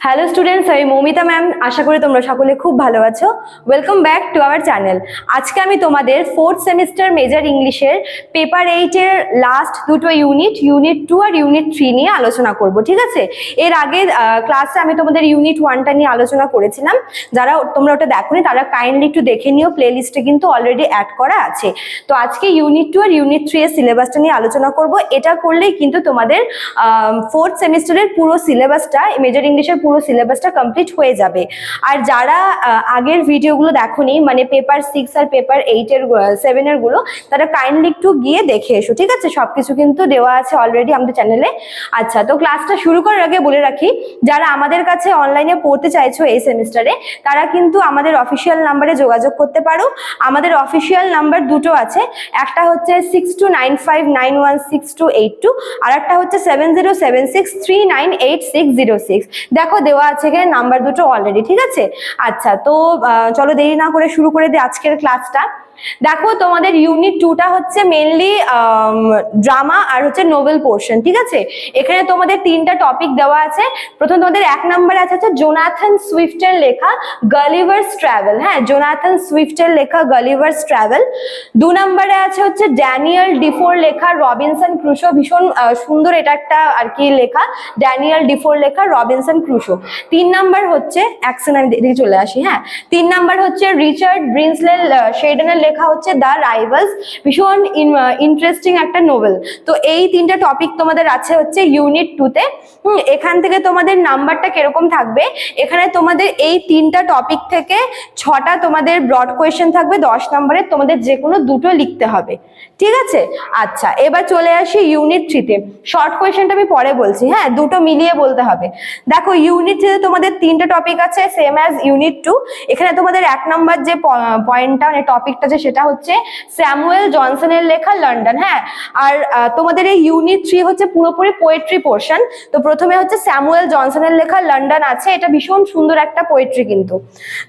Hello students আমি Moumita ma'am আশা করি তোমরা সকলে খুব ভালো আছো। Welcome back to our channel আজকে আমি তোমাদের ফোর্থ সেমিস্টার মেজর ইংলিশের পেপার এইটের লাস্ট দুটো ইউনিট ইউনিট টু আর ইউনিট থ্রি নিয়ে আলোচনা করব, ঠিক আছে? এর আগে ক্লাসে আমি তোমাদের ইউনিট ওয়ানটা নিয়ে আলোচনা করেছিলাম। যারা তোমরা ওটা দেখোনি, তারা কাইন্ডলি একটু দেখে নিও প্লে লিস্টে কিন্তু অলরেডি অ্যাড করা আছে। তো আজকে ইউনিট টু আর ইউনিট থ্রি এর সিলেবাসটা নিয়ে আলোচনা করব। এটা করলেই কিন্তু তোমাদের ফোর্থ সেমিস্টারের পুরো সিলেবাসটা মেজর ইংলিশের পুরো সিলেবাসটা কমপ্লিট হয়ে যাবে। আর যারা আগের ভিডিওগুলো দেখোনি মানে পেপার সিক্স আর পেপার এইটের সেভেনেরগুলো, তারা কাইন্ডলি একটু গিয়ে দেখে এসো, ঠিক আছে? সবকিছু কিন্তু দেওয়া আছে অলরেডি আমাদের চ্যানেলে আচ্ছা তো ক্লাসটা শুরু করার আগে বলে রাখি, যারা আমাদের কাছে অনলাইনে পড়তে চাইছো এই সেমিস্টারে তারা কিন্তু আমাদের অফিসিয়াল নাম্বারে যোগাযোগ করতে পারো। আমাদের অফিসিয়াল নাম্বার দুটো আছে, একটা হচ্ছে six two nine five nine one six two eight two আর একটা হচ্ছে seven zero seven six three nine eight six zero six দেখো দেওয়া আছে এখানে নাম্বার দুটো অলরেডি ঠিক আছে? আচ্ছা তো চলো দেরি না করে শুরু করে দিই আজকের ক্লাসটা দেখো তোমাদের ইউনিট টুটা হচ্ছে মেনলি ড্রামা আর হচ্ছে নোবেল পোর্শন ঠিক আছে? এখানে তোমাদের তিনটা টপিক দেওয়া আছে। প্রথম তোমাদের এক নম্বরে আছে হচ্ছে জোনাথন সুইফটের লেখা গলিভার্স ট্রাভেল হ্যাঁ? জোনাথন সুইফটের লেখা গালিভার্স ট্রাভেল দু নম্বরে আছে হচ্ছে ড্যানিয়েল ডিফোর লেখা রবিনসন ক্রুশো ভীষণ সুন্দর এটা একটা আর কি লেখা। ড্যানিয়েল ডিফোর লেখা রবিনসন ক্রুশো তিন নাম্বার হচ্ছে অ্যাকশন আমি চলে আসি হ্যাঁ? তিন নাম্বার হচ্ছে রিচার্ড ব্রিন্সলেল শেডেনের লেখা হচ্ছে দ্য রাইভালস। ভীষণ ইন্টারেস্টিং একটা নোভেল তো এই তিনটা টপিক তোমাদের আছে হচ্ছে ইউনিট টুতে এখান থেকে তোমাদের নাম্বারটা কীরকম থাকবে? এখানে তোমাদের এই তিনটা টপিক থেকে ছটা তোমাদের ব্রড কোয়েশ্চেন থাকবে, দশ নম্বরের তোমাদের যে কোনো দুটো লিখতে হবে। ঠিক আছে? আচ্ছা এবার চলে আসি ইউনিট থ্রিতে শর্ট কোয়েশ্চেনটা আমি পরে বলছি হ্যাঁ? দুটো মিলিয়ে বলতে হবে। দেখো ইউনিট থ্রিতে তোমাদের তিনটা টপিক আছে সেম অ্যাজ ইউনিট টু এখানে তোমাদের এক নম্বর যে পয়েন্টটা মানে টপিকটা যে সেটা হচ্ছে স্যামুয়েল জনসনের লেখা লন্ডন হ্যাঁ? আর তোমাদের এই ইউনিট থ্রি হচ্ছে পুরোপুরি পোয়েট্রি পোর্শন তো প্রথমে হচ্ছে স্যামুয়েল জনসনের লেখা লন্ডন আছে, এটা ভীষণ সুন্দর একটা পোয়েট্রি কিন্তু।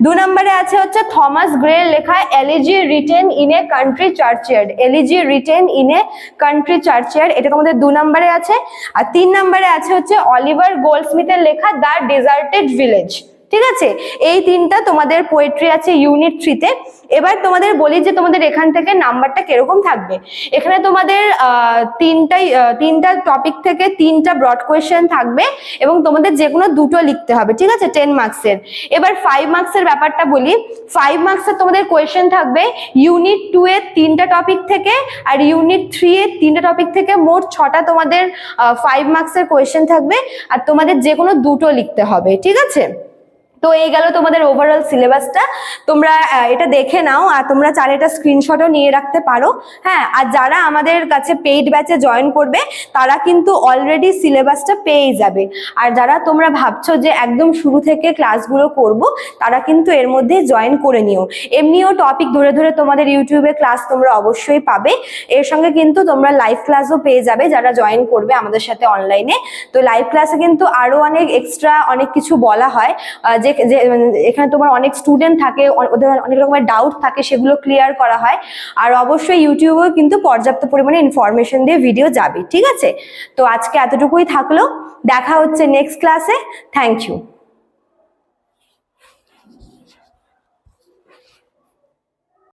দু নম্বরে আছে হচ্ছে থমাস গ্রের লেখা elegy written in a country churchyard elegy written in a country churchyard এটা তোমাদের দু নম্বরে আছে। আর তিন নম্বরে আছে হচ্ছে অলিভার গোল্ডস্মিথের লেখা দ্য ডেজার্টেড ভিলেজ। ঠিক আছে? এই তিনটা তোমাদের পোয়েট্রি আছে ইউনিট থ্রিতে এবার তোমাদের বলি যে তোমাদের এখান থেকে নাম্বারটা কীরকম থাকবে? এখানে তোমাদের তিনটাই তিনটা টপিক থেকে তিনটা ব্রড কোয়েশ্চেন থাকবে এবং তোমাদের যে কোনো দুটো লিখতে হবে, ঠিক আছে? টেন মার্কসের এবার ফাইভ মার্কসের ব্যাপারটা বলি। ফাইভ মার্কসের তোমাদের কোয়েশ্চেন থাকবে ইউনিট টু এর তিনটা টপিক থেকে আর ইউনিট থ্রি এর তিনটা টপিক থেকে মোট ছটা তোমাদের ফাইভ মার্কসের কোয়েশ্চেন থাকবে। আর তোমাদের যে কোনো দুটো লিখতে হবে, ঠিক আছে? তো এই গেল তোমাদের ওভারঅল সিলেবাসটা তোমরা এটা দেখে নাও আর তোমরা চাইলে এটা স্ক্রিনশটও নিয়ে রাখতে পারো। হ্যাঁ আর যারা আমাদের কাছে পেইড ব্যাচে জয়েন করবে, তারা কিন্তু অলরেডি সিলেবাসটা পেয়ে যাবে। আর যারা তোমরা ভাবছ যে একদম শুরু থেকে ক্লাসগুলো করব, তারা কিন্তু এর মধ্যে জয়েন করে নিও। এমনিও টপিক ধরে ধরে তোমাদের ইউটিউবে ক্লাস তোমরা অবশ্যই পাবে। এর সঙ্গে কিন্তু তোমরা লাইভ ক্লাসও পেয়ে যাবে যারা জয়েন করবে আমাদের সাথে অনলাইনে তো লাইভ ক্লাসে কিন্তু আরও অনেক এক্সট্রা অনেক কিছু বলা হয়। যে যে মানে এখানে তোমার অনেক স্টুডেন্ট থাকে ওদের অনেক রকমের ডাউট থাকে, সেগুলো ক্লিয়ার করা হয়। আর অবশ্যই ইউটিউবেও কিন্তু পর্যাপ্ত পরিমাণে ইনফরমেশন দিয়ে ভিডিও যাবে, ঠিক আছে? তো আজকে এতটুকুই থাকল। দেখা হচ্ছে নেক্সট ক্লাসে থ্যাংক ইউ